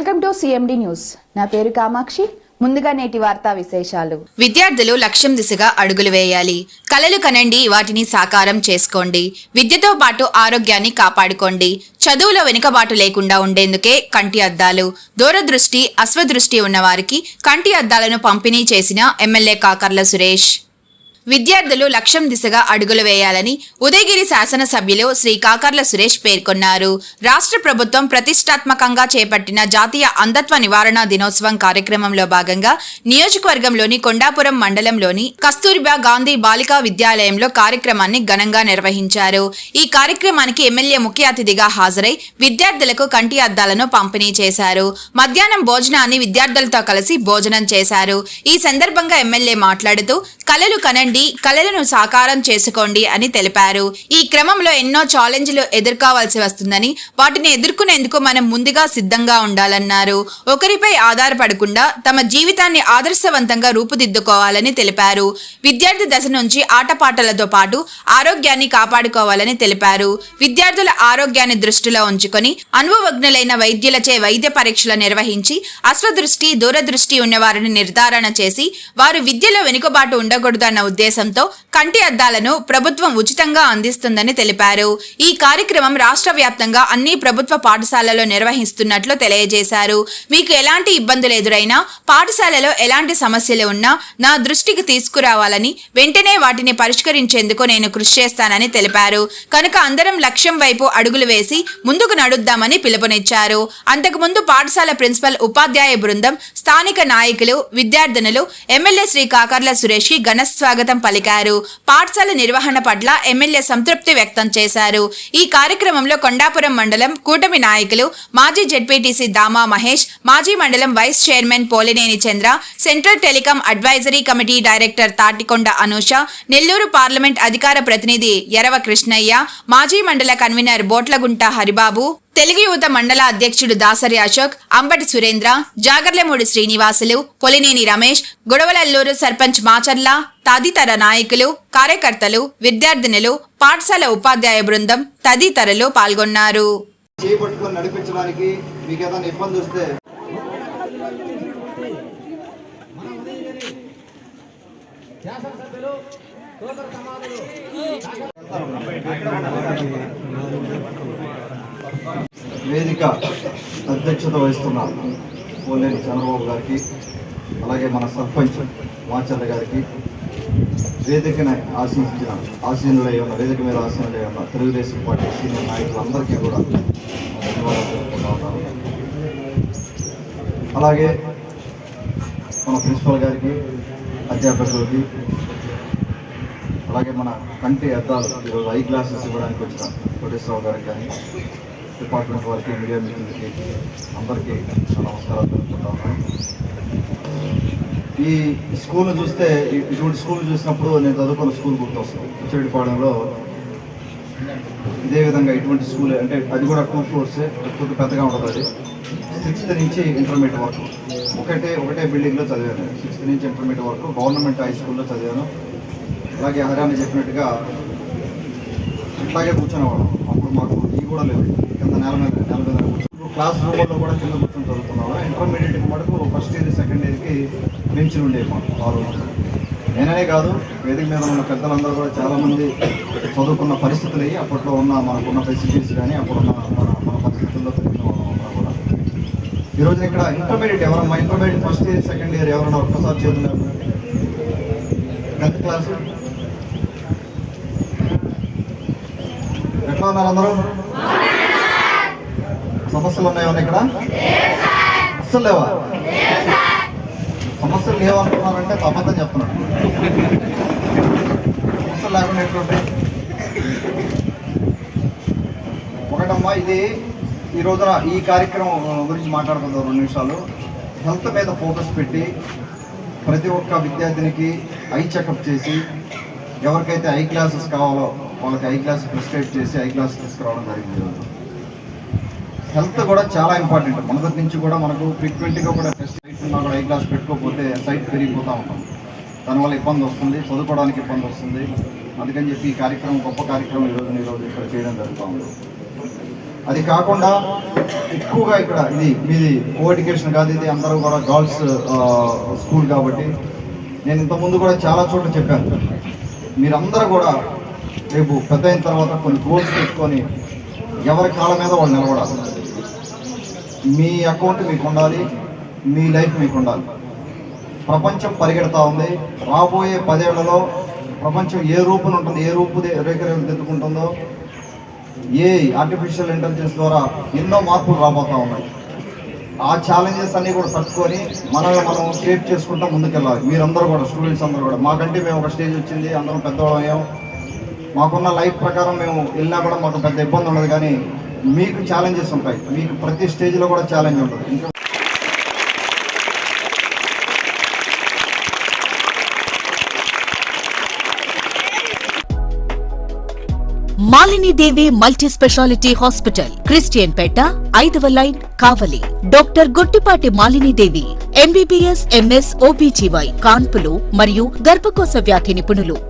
Welcome to CMD news. నా పేరు కామాక్షి. ముందుగా నేటి వార్తా విశేషాలు. విద్యార్థులు లక్ష్యం దిశగా అడుగులు వేయాలి. కలలు కనండి వాటిని సాకారం చేసుకోండి. విద్యతో పాటు ఆరోగ్యాన్ని కాపాడుకోండి. చదువులో వెనుకబాటు లేకుండా ఉండేందుకే కంటి అద్దాలు. దూరదృష్టి అశ్వదృష్టి ఉన్నవారికి కంటి అద్దాలను పంపిణీ చేసిన ఎమ్మెల్యే కాకర్ల సురేష్. విద్యార్థులు లక్ష్యం దిశగా అడుగులు వేయాలని ఉదయగిరి శాసనసభ్యులు శ్రీ కాకర్ల సురేష్ పేర్కొన్నారు. రాష్ట్ర ప్రభుత్వం ప్రతిష్టాత్మకంగా చేపట్టిన జాతీయ అంధత్వ నివారణ దినోత్సవం కార్యక్రమంలో భాగంగా నియోజకవర్గంలోని కొండాపురం మండలంలోని కస్తూరిబా గాంధీ బాలికా విద్యాలయంలో కార్యక్రమాన్ని ఘనంగా నిర్వహించారు. ఈ కార్యక్రమానికి ఎమ్మెల్యే ముఖ్య అతిథిగా హాజరై విద్యార్థులకు కంటి అద్దాలను పంపిణీ చేశారు. మధ్యాహ్నం భోజనాన్ని విద్యార్థులతో కలిసి భోజనం చేశారు. ఈ సందర్భంగా ఎమ్మెల్యే మాట్లాడుతూ కలలు కనండి కళలను సాకారం చేసుకోండి అని తెలిపారు. ఈ క్రమంలో ఎన్నో ఛాలెంజ్లు ఎదుర్కోవాల్సి వస్తుందని వాటిని ఎదుర్కొనేందుకు మనం ముందుగా సిద్ధంగా ఉండాలన్నారు. ఒకరిపై ఆధారపడకుండా తమ జీవితాన్ని ఆదర్శవంతంగా రూపుదిద్దుకోవాలని తెలిపారు. విద్యార్థి దశ నుంచి ఆటపాటలతో పాటు ఆరోగ్యాన్ని కాపాడుకోవాలని తెలిపారు. విద్యార్థుల ఆరోగ్యాన్ని దృష్టిలో ఉంచుకొని అనుభవజ్ఞులైన వైద్యులచే వైద్య పరీక్షలు నిర్వహించి అశ్వదృష్టి దూరదృష్టి ఉన్నవారిని నిర్ధారణ చేసి వారు విద్యలో వెనుకబాటు ఉండకూడదన్న ఉద్దేశంతో కంటి అద్దాలను ప్రభుత్వం ఉచితంగా అందిస్తుందని తెలిపారు. ఈ కార్యక్రమం రాష్ట్ర వ్యాప్తంగా అన్ని ప్రభుత్వ పాఠశాలలో నిర్వహిస్తున్నట్లు తెలియజేశారు. మీకు ఎలాంటి ఇబ్బందులు ఎదురైనా పాఠశాలలో ఎలాంటి సమస్యలు ఉన్నా నా దృష్టికి తీసుకురావాలని వెంటనే వాటిని పరిష్కరించేందుకు నేను కృషి చేస్తానని తెలిపారు. కనుక అందరం లక్ష్యం వైపు అడుగులు వేసి ముందుకు నడుద్దామని పిలుపునిచ్చారు. అంతకుముందు పాఠశాల ప్రిన్సిపల్ ఉపాధ్యాయ బృందం స్థానిక నాయకులు విద్యార్థినులు ఎమ్మెల్యే శ్రీ కాకర్ల సురేష్కి ఘన స్వాగతం పలికారు. పాఠశాల నిర్వహణ పట్ల ఎమ్మెల్యే సంతృప్తి వ్యక్తం చేశారు. ఈ కార్యక్రమంలో కొండాపురం మండలం కూటమి నాయకులు మాజీ జెడ్పీటీసీ దామా మహేష్ మాజీ మండలం vice chairman Polineni Chandra central telecom advisory committee director Thatikonda Anusha Nellore parliament అధికార ప్రతినిధి ఎరవ కృష్ణయ్య మాజీ మండల కన్వీనర్ బోట్లగుంట హరిబాబు తెలుగు యువత మండల అధ్యక్షుడు దాసరి అశోక్ అంబటి సురేంద్ర జాగర్లమూడి శ్రీనివాసులు పొలినేని రమేష్ గొడవలల్లూరు సర్పంచ్ మాచర్ల తదితర నాయకులు కార్యకర్తలు విద్యార్థినులు పాఠశాల ఉపాధ్యాయ బృందం తదితరులు పాల్గొన్నారు. నడిపించడానికి మీకు ఏదైనా ఇబ్బంది వస్తే వేదిక అధ్యక్షత వహిస్తున్న పోలేని చంద్రబాబు గారికి అలాగే మన సర్పంచ్ మాచర్ల గారికి వేదికని ఆశించిన ఆశీనులై ఉన్న వేదిక మీద ఆశీనులై ఉన్న తెలుగుదేశం పార్టీ సీనియర్ నాయకులందరికీ కూడా ధన్యవాదాలు తెలుపుకుంటా ఉన్నాను. అలాగే మన ప్రిన్సిపల్ గారికి అధ్యాపకులకి అలాగే మన కంటి అద్దాలు ఈరోజు ఐ గ్లాసెస్ ఇవ్వడానికి వచ్చిన కోటేశ్వరరావు గారికి కానీ డిపార్ట్మెంట్ వారికి మీడియా మిత్రులకి అందరికీ నమస్కారాలు తెలుపుకుంటా ఉన్నాను. ఈ స్కూల్ చూస్తే ఇటువంటి స్కూల్ చూసినప్పుడు నేను చదువుకున్న స్కూల్ గుర్తొస్తాను ఉచ్చడిపాడంలో ఇదే విధంగా ఇటువంటి స్కూల్ అంటే అది కూడా టూ ఫ్లోర్సే కొద్ది పెద్దగా ఉంటుంది అది. సిక్స్త్ నుంచి ఇంటర్మీడియట్ వరకు. ఒకటే ఒకటే బిల్డింగ్లో చదివాను. సిక్స్త్ నుంచి ఇంటర్మీడియట్ వరకు గవర్నమెంట్ హై స్కూల్లో చదివాను. అలాగే హర్యానా చెప్పినట్టుగా ఇట్లాగే కూర్చునేవాళ్ళం. అప్పుడు మాకు ఇది కూడా లేవు నెల మీద నేల క్లాస్ రూమ్లో కూడా కింద కూర్చొని చదువుతున్నాము ఇంటర్మీడియట్ మటుకు ఫస్ట్ ఇయర్ సెకండ్ ఇయర్కి బెంచ్లు ఉండేవి మాకు ఆ నేననే కాదు వేదిక మీద ఉన్న పెద్దలందరూ కూడా చాలామంది చదువుకున్న పరిస్థితులు అయ్యి అప్పట్లో ఉన్న మనకున్న ఫెసిలిటీస్ కానీ అప్పుడున్న మన మన పరిస్థితుల్లో తెలిసిన కూడా. ఈరోజు ఇక్కడ ఇంటర్మీడియట్ ఎవరన్నా intermediate first year second year ఎవరన్నా ఒక్కసారి చదువుతున్నారు టెన్త్ క్లాస్? ఎట్లా ఉన్నారు అందరూ? సమస్యలు ఉన్నాయా ఇక్కడ? సమస్యలు లేవా? సమస్యలు లేవనుకున్నారంటే అబద్ధం చెప్తున్నాడు. సమస్యలు లేకుండా ఎట్లుంటాయి? ఒకటమ్మా ఇది ఈ రోజున ఈ కార్యక్రమం గురించి మాట్లాడుకుందాం రెండు నిమిషాలు. హెల్త్ మీద ఫోకస్ పెట్టి ప్రతి ఒక్క విద్యార్థినికి ఐ చెకప్ చేసి ఎవరికైతే ఐ క్లాసెస్ కావాలో వాళ్ళకి ఐ క్లాస్ ప్రిస్క్రైబ్ చేసి ఐ క్లాస్ తీసుకురావడం జరిగింది ఈరోజు. హెల్త్ కూడా చాలా ఇంపార్టెంట్. మొదటి నుంచి కూడా మనకు ఫ్రీక్వెంట్గా కూడా టెస్ట్ సైట్ ఉన్నా కూడా ఐ గ్లాస్ పెట్టుకోకపోతే సైట్ పెరిగిపోతూ ఉంటాం. దానివల్ల ఇబ్బంది వస్తుంది చదువుకోవడానికి ఇబ్బంది వస్తుంది. అందుకని చెప్పి ఈ కార్యక్రమం గొప్ప కార్యక్రమం ఈరోజు ఈరోజు ఇక్కడ చేయడం జరుగుతూ ఉంది. అది కాకుండా ఎక్కువగా ఇక్కడ ఇది మీది కో ఎడ్యుకేషన్ కాదు ఇది అందరూ కూడా గర్ల్స్ స్కూల్ కాబట్టి నేను ఇంతకుముందు కూడా చాలా చోట్ల చెప్పాను. మీరందరూ కూడా రేపు పెద్ద అయిన తర్వాత కొన్ని గోల్స్ పెట్టుకొని ఎవరి కాళ్ళ మీద వాళ్ళు నిలబడాలి. మీ అకౌంట్ మీకు ఉండాలి మీ లైఫ్ మీకు ఉండాలి ప్రపంచం పరిగెడతా ఉంది. రాబోయే పదేళ్ళలో ప్రపంచం ఏ రూపం ఉంటుంది ఏ రూపు రేఖరేఖలు దిద్దుకుంటుందో ఏ ఆర్టిఫిషియల్ ఇంటెలిజెన్స్ ద్వారా ఎన్నో మార్పులు రాబోతా ఉన్నాయి. ఆ ఛాలెంజెస్ అన్నీ కూడా తట్టుకొని మనల్ని మనం షేప్ చేసుకుంటా ముందుకెళ్ళాలి. మీరందరూ కూడా స్టూడెంట్స్ అందరూ కూడా. మాకంటే మేము ఒక స్టేజ్ వచ్చింది అందరం పెద్దవాళ్ళం మాకున్న లైఫ్ ప్రకారం మేము వెళ్ళినా కూడా మాకు పెద్ద ఇబ్బంది ఉండదు కానీ మీకు ఛాలెంజెస్ ఉంటాయి. మీకు ప్రతి స్టేజ్లో కూడా ఛాలెంజ్ ఉంటుంది. Malini Malinidevi multi speciality hospital Christianpet ఐదవ line Kavali. Doctor Guttipati Malinidevi MBBS MS OBGY కాన్పులు మరియు గర్భకోశ వ్యాధి నిపుణులు.